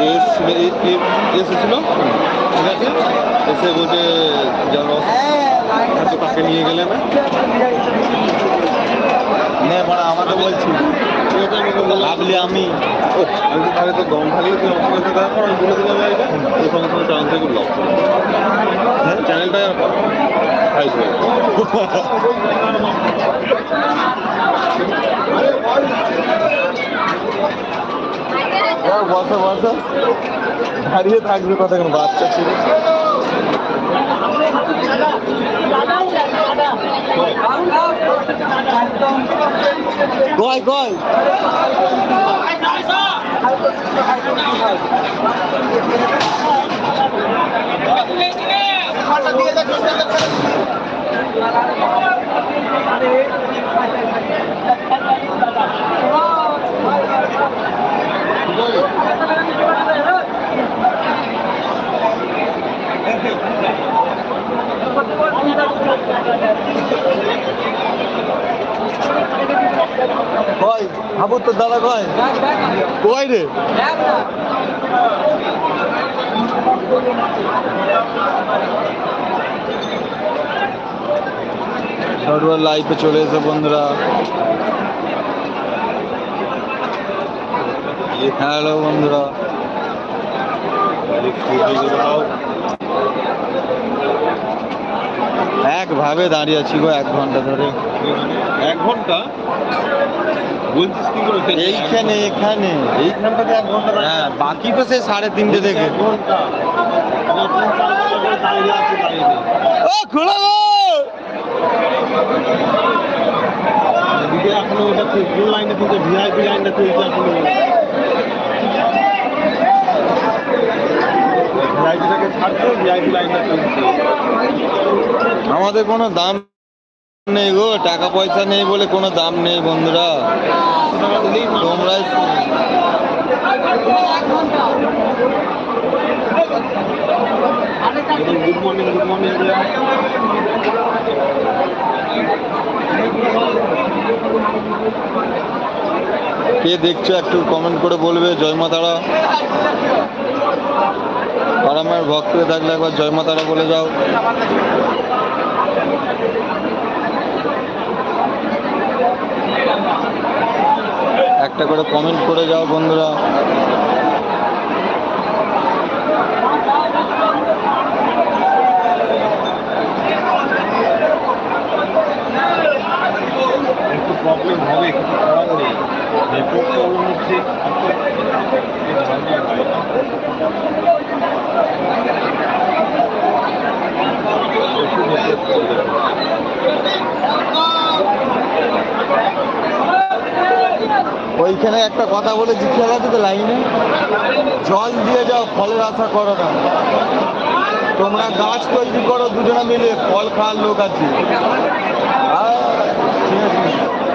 এ- এসেছিল ঠিক আছে এসে বলছে যেন হয়তো তাকে নিয়ে গেলে না নে বড় আমাকে বলছি আমি ভাবলি আমি আমি তো তাহলে তো দম থাকলে তুই আমার সঙ্গে দেখা কর আমি বলে দিলাম আগে ওই সঙ্গে সঙ্গে চ্যানেল থেকে ব্লক চ্যানেলটা হয়ে গেছে। যাও, বসো বসো। দাঁড়িয়ে থাকবে কতক্ষণ? বাচ্চা ছিল। কয় কয় কয় হাবু তোর দাদা চলে এসে বন্ধুরা। হ্যালো বন্ধুরা। একভাবে দাঁড়িয়ে আছি গো এক ঘণ্টা ধরে। এক ঘণ্টা? বলছিস কি করে? এইখানে এখানে এইখানটাতে এক ঘণ্টা হ্যাঁ বাকি তো সেই সাড়ে তিনটে থেকে। ঘণ্টা। ও খোলা গো এদিকে এখনও চলছে, কোন লাইনটা চলছে ভিআইপি লাইনটা চলছে এখনও? ভিআইপিটাকে ছাড়ছে ভিআইপি লাইনটা আমাদের কোনো দাম নেই গো টাকা পয়সা নেই বলে কোনো দাম নেই বন্ধুরা। তোমরাই গুড মর্নিং গুড মর্নিং কে দেখছ একটু কমেন্ট করে বলবে, জয় মা তারা? পারামায়ের ভক্ত থাকলে একবার জয় মা তারা বলে যাও। একটা করে কমেন্ট করে যাও বন্ধুরা। ওইখানে একটা কথা বলে জিজ্ঞাসা তো লাইনে। জল দিয়ে যাও, ফলের আশা করো না। তোমরা গাছ তৈরি করো, দুজনে মিলে ফল খাওয়ার লোক আছে। ঠিক আছে।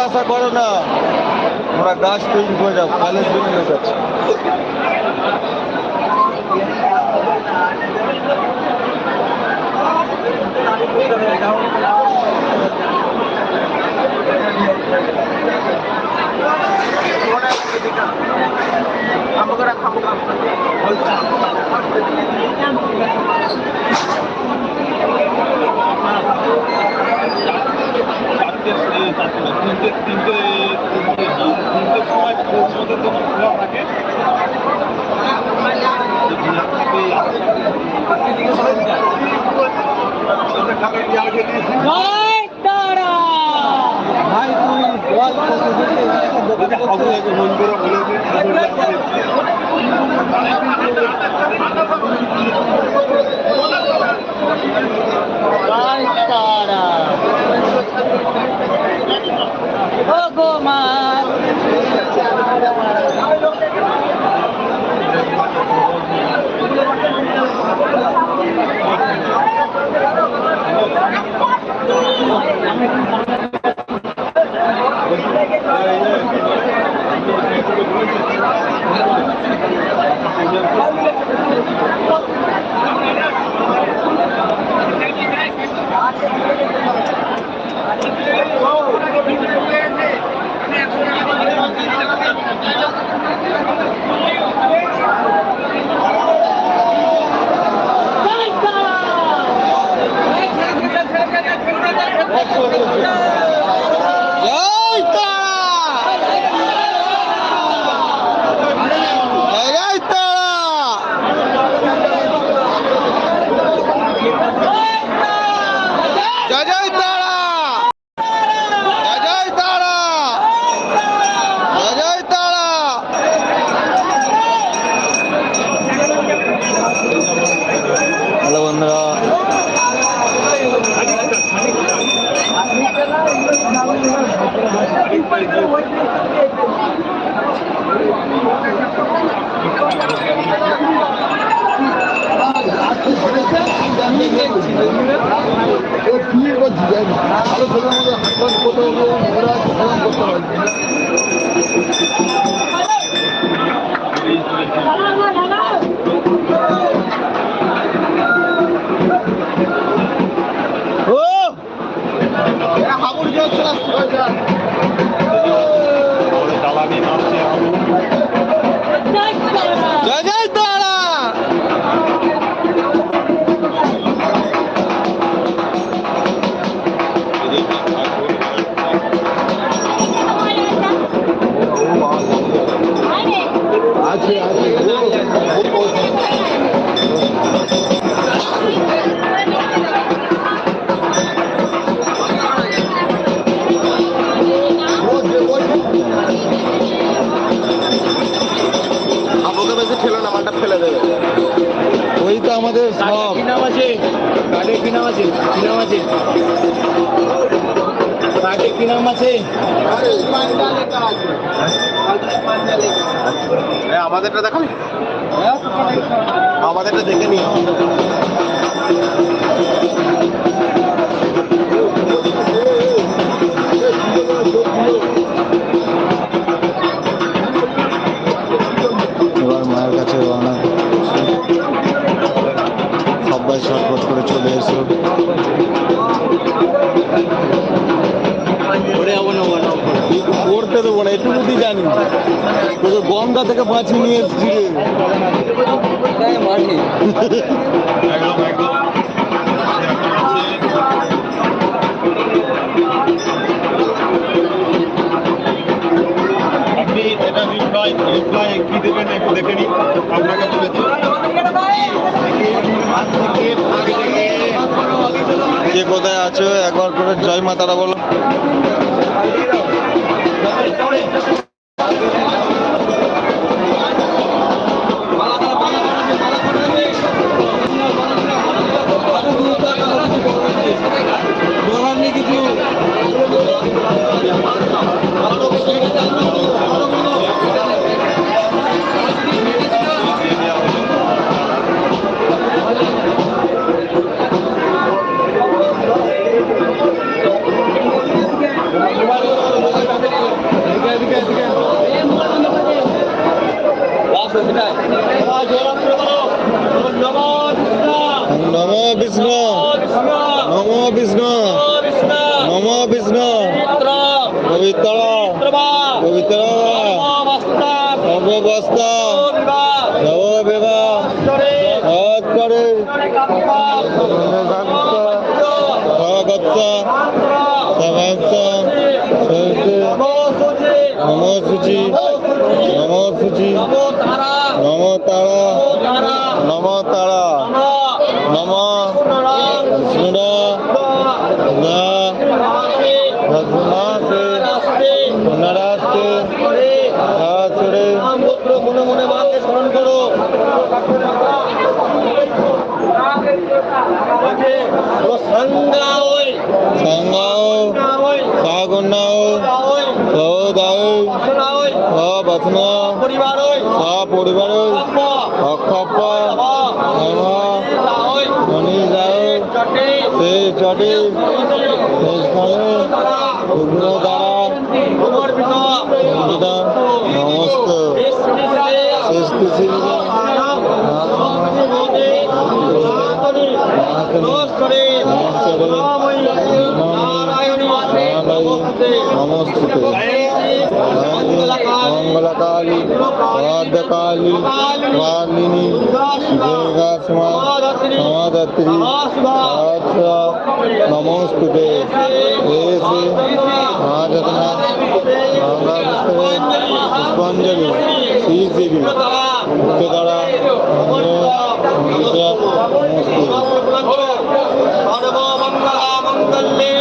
আশা করো না। আমরা গাছ তৈরি করে যাব কলেজ তৈরি হয়ে আছে চারটে সে- চারটে না, তিনটে তিনটে তিনটে তিনটের সময় পৌঁছতে তোমার খোলা থাকে যে ভিড় থাকে, ভাই তুই Thank you. জয় জয় তারা। জয় জয় তারা। জয় জয় তারা। হ্যালো বন্ধুরা। Thank you. ছেলের মধ্যে হাত কোথাও ওরা ওই তো আমাদের সব কি নাম আছে কার্ডে কি নাম আছে কি নাম আছে কার্ডে কি নাম আছে আমাদেরটা দেখাবি আমাদেরটা দেখে নি থেকে বাঁচিয়ে নিয়ে এসছি। আপনি এটা কি একটু দেখে কে কোথায় আছো, একবার করে জয় মাতারা বলো। বিষ্ণু নমো বিষ্ণু পবিত্র। পবিত্র। সর্ববস্তা নব বিবাহ করে সমাপ্ত নম সূচি। নম সূচি। নম তারা। পরিবার ওই সপরিবার অক্ষপ যাও চটে নমস্ত শেষ কিছু নমস্তে মঙ্গলকালী ভদ্রকালী মালিনী দুর্গা সমাধাত্রী নমস্তে এসে মহাযত্না গঙ্গা পুষ্পাঞ্জলি শ্রী দেবী উচ্চতারা নমস্তে সর্বমঙ্গলা মঙ্গলে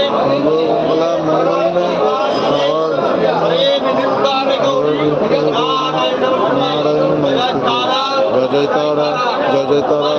জয় জয় তারা জয় জয় তারা।